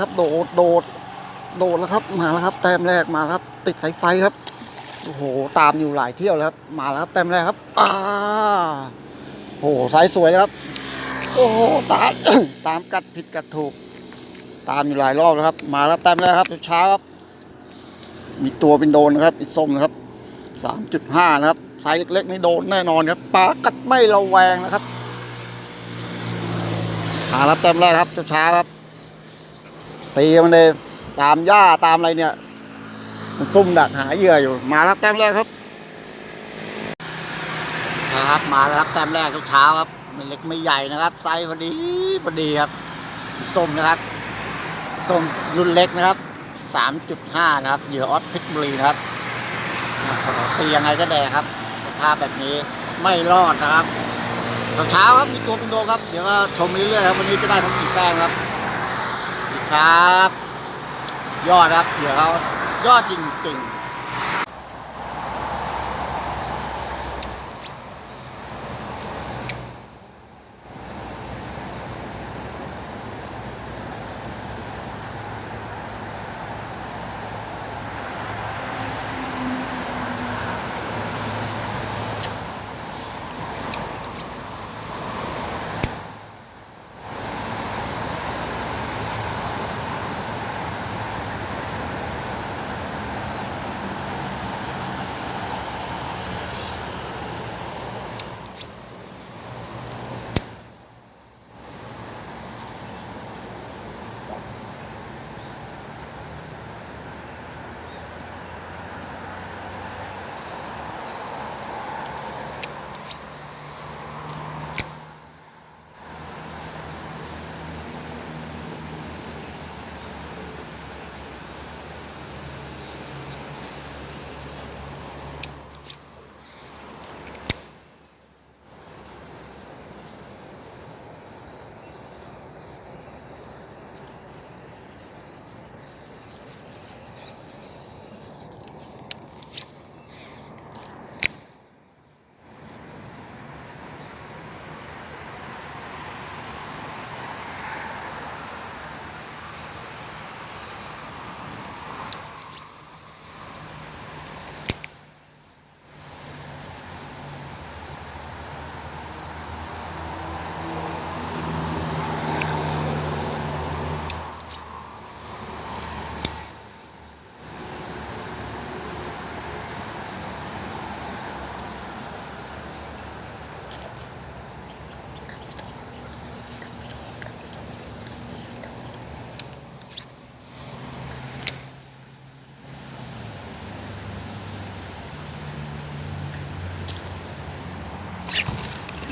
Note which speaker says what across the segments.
Speaker 1: ครับโดดโดดโดดแล้วครับมาแล้วครับแต้มแรกมาแล้วครับ ติดสายไฟครับโอ้โหตามอยู่หลายเที่ยวแล้วครับมาแล้วครับแต้มแรกครับอ่าโอ้โหสายสวยครับโอ้โหตามตามกัดผิดกัดถูก ตามอยู่หลายรอบแล้วครับ มาแล้วแต้มแรกครับเช้าครับ มีตัวเป็นโดนนะครับอีส้มนะครับสามจุดห้านะครับไซส์เล็กๆนี่โดนแน่นอนครับปลากัดไม่ระแวงนะครับหารับแต้มแรกครับเช้าครับ ตีมันเลยตามหญ้าตามอะไรเนี่ย มันซุ่มดักหาเหยื่ออยู่ มารับแต้มแรกครับครับมาแล้วครับแต้มแรกทุกเช้าครับไม่เล็กไม่ใหญ่นะครับ ไซส์พอดีพอดีครับส้มนะครับส้มรุ่นเล็กนะครับ 3.5 นะครับเหยื่อออสพชรบุรีนะครับตียังไงก็แดกครับสภาพแบบนี้ไม่รอดนะครับตอนเช้าครับมีตัวเป็นโดครับ เดี๋ยวก็ชมเรื่อยๆครับวันนี้จะได้ทั้งกี่แป้งครับ ครับ ยอดครับเหยื่อเขายอดจริงๆ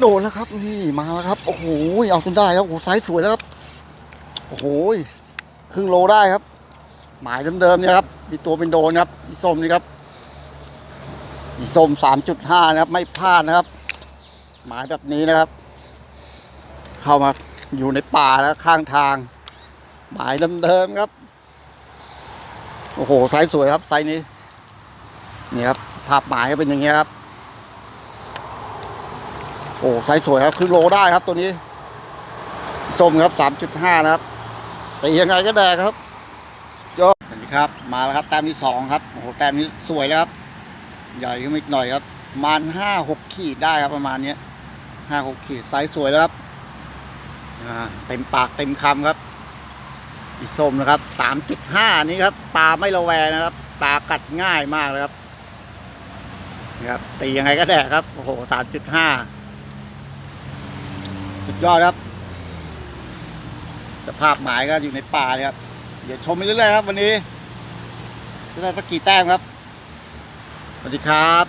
Speaker 1: โดนแล้วครับ นี่มาแล้วครับ โอ้โหเอาจนได้ครับโอ้โหไซส์สวยแล้วครับ โอ้โหครึ่งโลได้ครับ หมายเดิมๆเนี่ยครับ มีตัวเป็นโดนครับอีส้มนี่ครับอีส้มสามจุดห้านะครับ ไม่พลาดนะครับ หมายแบบนี้นะครับ เข้ามาอยู่ในป่าแล้วข้างทาง หมายเดิมๆครับ โอ้โหไซส์สวยครับไซส์นี้ นี่ครับภาพหมายก็เป็นอย่างเงี้ยครับ โอ้ไซส์สวยครับคือโลได้ครับตัวนี้ส้มครับสามจุดห้านะครับตียังไงก็แดกครับยอดสวัสดีครับ มาแล้วครับแต้มที่สองครับโอ้โหแต้มนี้สวยแล้วครับ ใหญ่ขึ้นอีกหน่อยครับมาณห้าหกขีดได้ครับประมาณเนี้ยห้าหกขีดไซส์สวยแล้วครับเต็มปากเต็มคำครับ อีส้มนะครับสามจุดห้านี้ครับปลาไม่ระแวงนะครับปลากัดง่ายมากเลยครับนี่ครับตียังไงก็แดกครับโอ้โหสามจุดห้า สุดยอดครับ สภาพหมายก็อยู่ในป่าเลยครับ เดี๋ยวชมไปเรื่อยๆครับ วันนี้จะได้สักกี่แต้มครับ สวัสดีครับ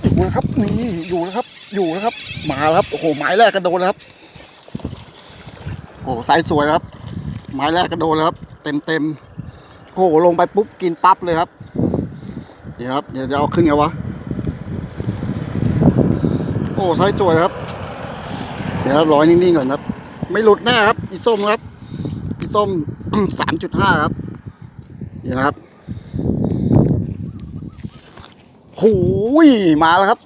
Speaker 1: อยู่แล้วครับนี่ อยู่แล้วครับ อยู่แล้วครับ มาแล้วครับโอ้โหหมายแรกกระโดนแล้วครับโอ้โหไซส์สวยครับหมายแรกกระโดนแล้วครับ เต็มเต็มโอ้โหลงไปปุ๊บกินปั๊บเลยครับเดี๋ยวครับเดี๋ยวจะเอาขึ้นไงวะโอ้ไซส์สวยครับ เดี๋ยวครับร้อยนิ่งๆก่อนครับ ไม่หลุดแน่ครับอีส้มครับอีส้มสามจุดห้าครับเดี๋ยวนะครับหูยมาแล้วครับ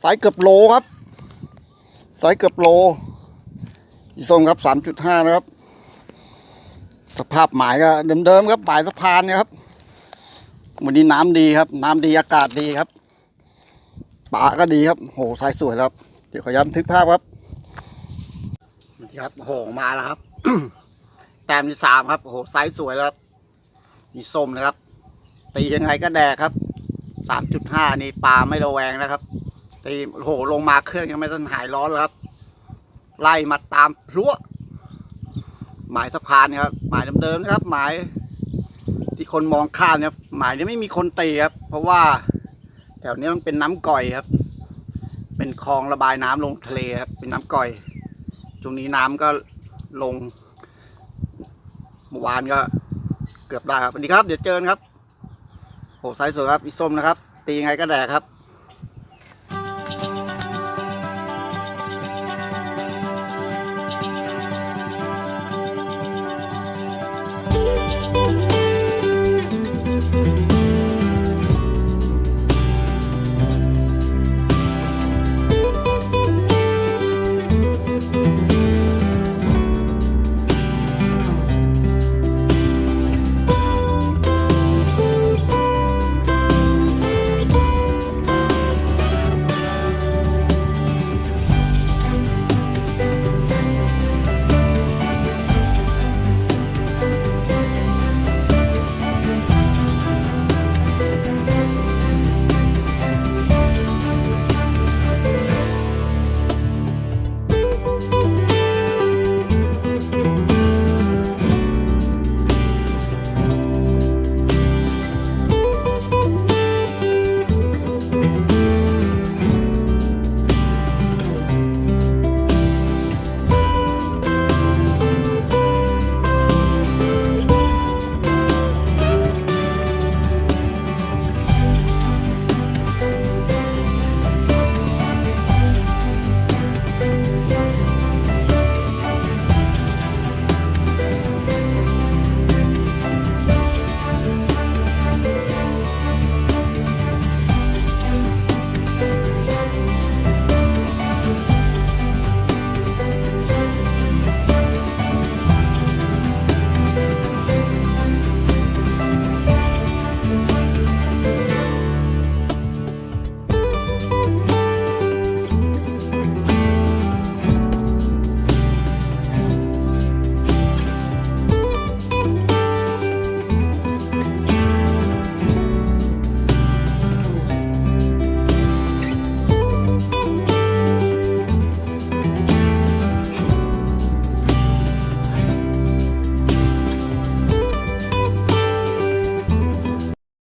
Speaker 1: ไซส์เกือบโลครับไซส์เกือบโลอีส้มครับสามจุดห้านะครับ สภาพหมายก็เดิมๆครับปลายสะพานนี่ยครับวันนี้น้ำดีครับ น้ำดีอากาศดีครับป่าก็ดีครับโหสายสวยครับ เดี๋ยวขอย้ำทึกภาพครับนี่ครับโหมาแล้วครับแต้มที่สามครับโหไซส์สวยแล้วครับนี่ส้มนะครับตียังไงก็แดกครับสามจุดห้านี่ปลาไม่ระแวงนะครับ ตีโหลงมาเครื่องยังไม่ทันหายร้อนเลยครับ ไล่มาตามพลุวหมายสะพานครับ หมายเดิมๆนะครับ หมายที่คนมองข้ามเนี่ยหมายนี้ไม่มีคนตีครับ เพราะว่าแถวนี้มันเป็นน้ำก่อยครับ เป็นคลองระบายน้ำลงทะเลครับ เป็นน้ำก่อยช่วงนี้น้ำก็ลงเมื่อวานก็เกือบได้ครับสวัสดีครับ เดี๋ยวเจอกันครับโอ้ไซส์สวยครับอีส้มนะครับ ตียังไงก็แดกครับ